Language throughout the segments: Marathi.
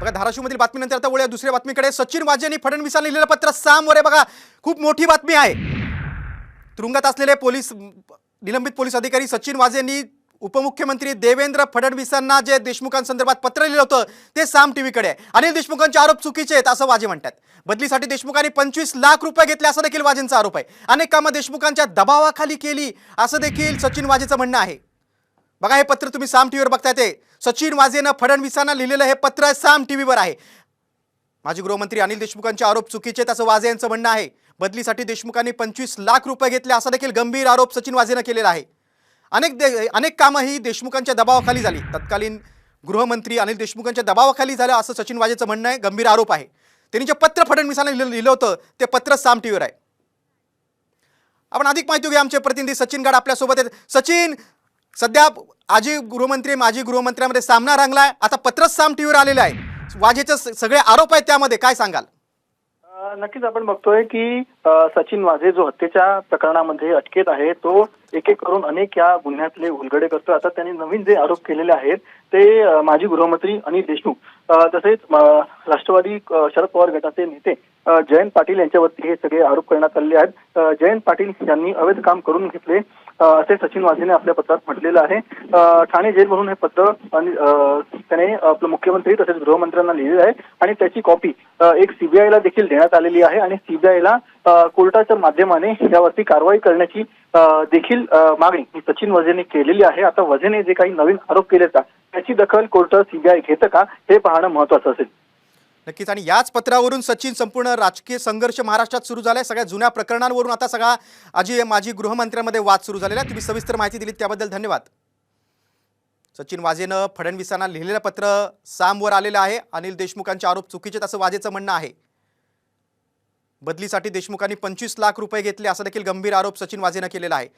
बघा धाराशिवमधील बातमीनंतर आता वळूया दुसऱ्या बातमीकडे. सचिन वाजे यांनी फडणवीसांनी लिहिलेलं पत्र सामवर आहे. बघा खूप मोठी बातमी आहे. तुरुंगात असलेले पोलीस निलंबित पोलीस अधिकारी सचिन वाजे यांनी उपमुख्यमंत्री देवेंद्र फडणवीसांना जे देशमुखांसंदर्भात पत्र लिहिलं होतं ते साम टीव्हीकडे आहे. अनिल देशमुखांचे आरोप चुकीचे आहेत असं वाजे म्हणतात. बदलीसाठी देशमुखांनी पंचवीस लाख रुपये घेतले असं देखील वाजेंचा आरोप आहे. अनेक कामं देशमुखांच्या दबावाखाली केली असं देखील सचिन वाजेचं म्हणणं आहे. बघा हे पत्र तुम्ही साम टीव्हीवर बघताय ते. सचिन वाजेनं फडणवीसांना लिहिलेलं हे पत्र साम टी व्हीवर आहे. माजी गृहमंत्री अनिल देशमुखांचे आरोप चुकीचे त्याचं वाजे यांचं म्हणणं आहे. बदलीसाठी देशमुखांनी पंचवीस लाख रुपये घेतले असा देखील गंभीर आरोप सचिन वाजेनं केलेला आहे. अनेक दे अनेक कामं ही देशमुखांच्या दबावाखाली झाली. तत्कालीन गृहमंत्री अनिल देशमुखांच्या दबावाखाली झालं असं सचिन वाजेचं म्हणणं आहे. गंभीर आरोप आहे. त्यांनी जे पत्र फडणवीसांना लिहिलं लिहिलं होतं ते पत्र साम टीव्हीवर आहे. आपण अधिक माहिती घेऊया. आमचे प्रतिनिधी सचिन गाड आपल्यासोबत आहेत. सचिन सध्या आजी गृहमंत्री माजी गृहमंत्र्यामध्ये सामना रंगलाय. आता पत्रच साम टीव्हीवर आलेलं आहे. वाजेचे सगळे आरोप आहेत त्यामध्ये. काय सांगाल? नक्कीच आपण बघतोय की सचिन वाझे जो हत्येच्या प्रकरणामध्ये अटकेत आहे तो एक एक करून अनेक या गुन्ह्यातले उलगडे करतो आता त्यांनी नवीन जे आरोप केलेले आहेत ते माजी गृहमंत्री अनिल देशमुख तसेच राष्ट्रवादी शरद पवार गटाचे नेते जयंत पाटील यांच्यावरती हे सगळे आरोप करण्यात आलेले आहेत. जयंत पाटील यांनी अवैध काम करून घेतले असे सचिन वाझेने आपल्या पत्रात म्हटलेलं आहे. ठाणे जेल म्हणून हे पत्र त्याने आपलं मुख्यमंत्री तसेच गृहमंत्र्यांना लिहिलेलं आहे आणि त्याची कॉपी एक सीबीआयला देखील देण्यात आलेली आहे आणि सीबीआयला कोर्टाच्या माध्यमाने यावरती कारवाई करण्याची देखील मागणी सचिन वझेने केलेली आहे. आता वझेने जे काही नवीन आरोप केले त्याची दखल कोर्ट सीबीआय घेतं का हे पाहणं महत्वाचं असेल. नक्कीच. आणि याच पत्रावरून सचिन संपूर्ण राजकीय संघर्ष महाराष्ट्रात सुरू झालाय. सगळ्या जुन्या प्रकरणांवरून आता सगळा आजी माजी गृहमंत्र्यांमध्ये वाद सुरू झालेला तुम्ही सविस्तर माहिती दिली त्याबद्दल धन्यवाद. सचिन वाजेनं फडणवीसांना लिहिलेलं पत्र सामवर आलेलं आहे. अनिल देशमुखांचे आरोप चुकीचे असं वाजेचं म्हणणं आहे. बदलीसाठी देशमुखांनी पंचवीस लाख रुपये घेतले असा देखील गंभीर आरोप सचिन वाजेनं केलेला आहे.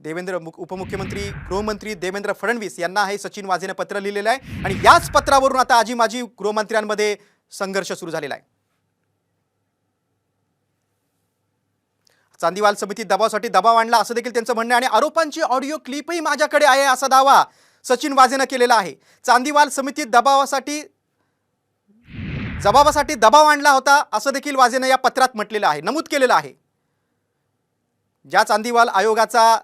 देवेंद्र मुख- उपमुख्यमंत्री गृहमंत्री देवेंद्र फडणवीस यांना हे सचिन वाजेने पत्र लिहिलेलं आहे. आणि याच पत्रावरून आता आजी माजी गृहमंत्र्यांमध्ये संघर्ष सुरू झालेला आहे. चांदीवाल समिती दबावासाठी दबाव आणला असं देखील त्यांचं म्हणणं आहे. आणि आरोपांची ऑडिओ क्लिपही माझ्याकडे आहे असा दावा सचिन वाजेनं केलेला आहे. चांदीवाल समिती दबावासाठी जबाबासाठी दबाव आणला होता असं देखील वाजेनं या पत्रात म्हटलेलं आहे नमूद केलेलं आहे. ज्या चांदीवाल आयोगाचा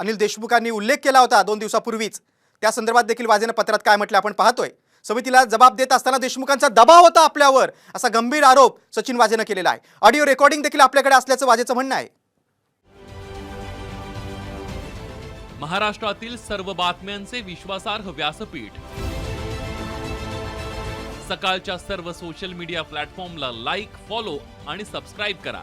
अनिल देशमुखांनी उल्लेख केला होता दोन दिवसापूर्वीच. त्या संदर्भात देखील वाजेनं पत्रात काय म्हटलं आपण पाहतोय. समितीला जबाब देत असताना देशमुखांचा दबाव होता आपल्यावर असा गंभीर आरोप सचिन वाजेनं केलेला आहे. ऑडिओ रेकॉर्डिंग देखील आपल्याकडे असल्याचं वाजेचं म्हणणं आहे. महाराष्ट्रातील सर्व बातम्यांचे विश्वासार्ह व्यासपीठ. सकाळच्या सर्व सोशल मीडिया प्लॅटफॉर्मला लाईक फॉलो आणि सबस्क्राईब करा.